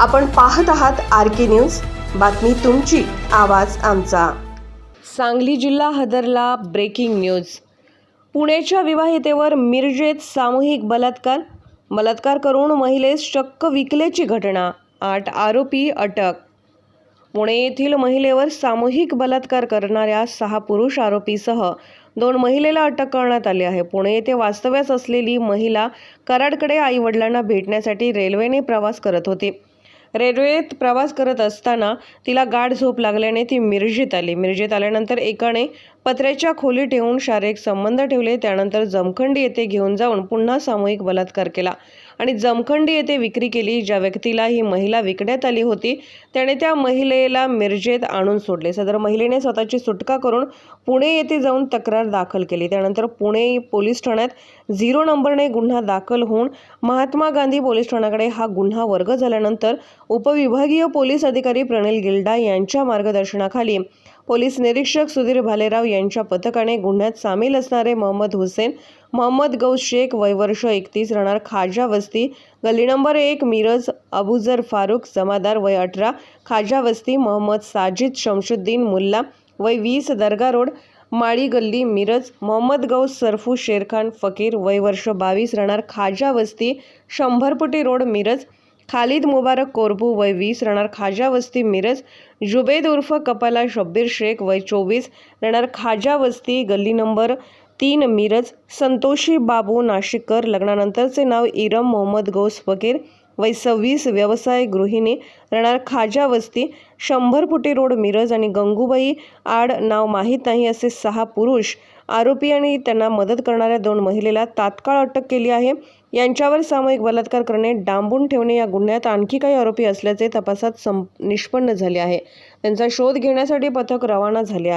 आपण पाहत आहात आर के न्यूज. बातमी तुमची आवाज आमचा. सांगली जिल्हा हदरला ब्रेकिंग न्यूज पुण्याच्या विवाहितेवर मिरजेत सामूहिक बलात्कार. बलात्कार करून महिलेस चक्क विकल्याची घटना आठ आरोपी अटक. पुणे येथील महिलेवर सामूहिक बलात्कार करणाऱ्या सहा पुरुष आरोपीसह दोन महिलेला अटक करण्यात आली आहे. पुणे येथे वास्तव्यास असलेली महिला कराडकडे आई वडिलांना भेटण्यासाठी रेल्वेने प्रवास करत होती. रेल्वेत प्रवास करत असताना तिला गाढ झोप लागल्याने ती मिरजेत आली. मिरजेत आल्यानंतर एकाने पत्र्याच्या खोली ठेवून शारीरिक संबंध ठेवले. त्यानंतर जमखंडी येथे घेऊन जाऊन पुन्हा सामूहिक बलात्कार केला. आणि जमखंडी येथे विक्री केली. ज्या व्यक्तीला ही महिला विकण्यात आली होती त्याने त्या महिलेला मिरजेत आणून सोडले. सदर महिलेने स्वतःची सुटका करून पुणे येथे जाऊन तक्रार दाखल केली. त्यानंतर पुणे पोलीस ठाण्यात झिरो नंबरने गुन्हा दाखल होऊन महात्मा गांधी पोलीस ठाण्याकडे हा गुन्हा वर्ग झाल्यानंतर उपविभागीय पोलीस अधिकारी प्रणिल गिल्डा यांच्या मार्गदर्शनाखाली पोलीस निरीक्षक सुधीर भालेराव यांच्या पथकाने गुन्ह्यात सामील असणारे मोहम्मद हुसेन मोहम्मद गौस शेख वय वर्ष एकतीस राहणार खाजा वस्ती गल्ली नंबर एक मिरज अबुजर फारुख जमादार वय अठरा खाजा वस्ती मोहम्मद साजिद शमशुद्दीन मुल्ला वय वीस दर्गा रोड माळी गल्ली मिरज मोहम्मद गौस सरफू शेरखान फकीर वय वर्ष बावीस राहणार खाजा वस्ती शंभरपुटी रोड मिरज खालिद मुबारक कोरबू वय वीस राहणार खाजा वस्ती मिरज जुबेद उर्फ कपाला शब्बीर शेख वय चोवीस राहणार खाजा वस्ती गल्ली नंबर तीन मिरज संतोषी बाबू नाशिककर लग्नानंतरचे नाव इरम मोहम्मद गौस फकीर वय सव्वीस व्यवसाय गृहिणी राहणार खाजा वस्ती शंभर फुटी रोड मिरज आणि गंगूबाई आड नाव माहीत नाही असे सहा पुरुष आरोपी आणि त्यांना मदत करणाऱ्या दोन महिलेला तात्काळ अटक केली आहे. यांच्यावर सामूहिक बलात्कार करणे डांबून ठेवणे या गुन्ह्यात आणखी काही आरोपी असल्याचे तपासात सं निष्पन्न झाले आहे. त्यांचा शोध घेण्यासाठी पथक रवाना झाले आहे.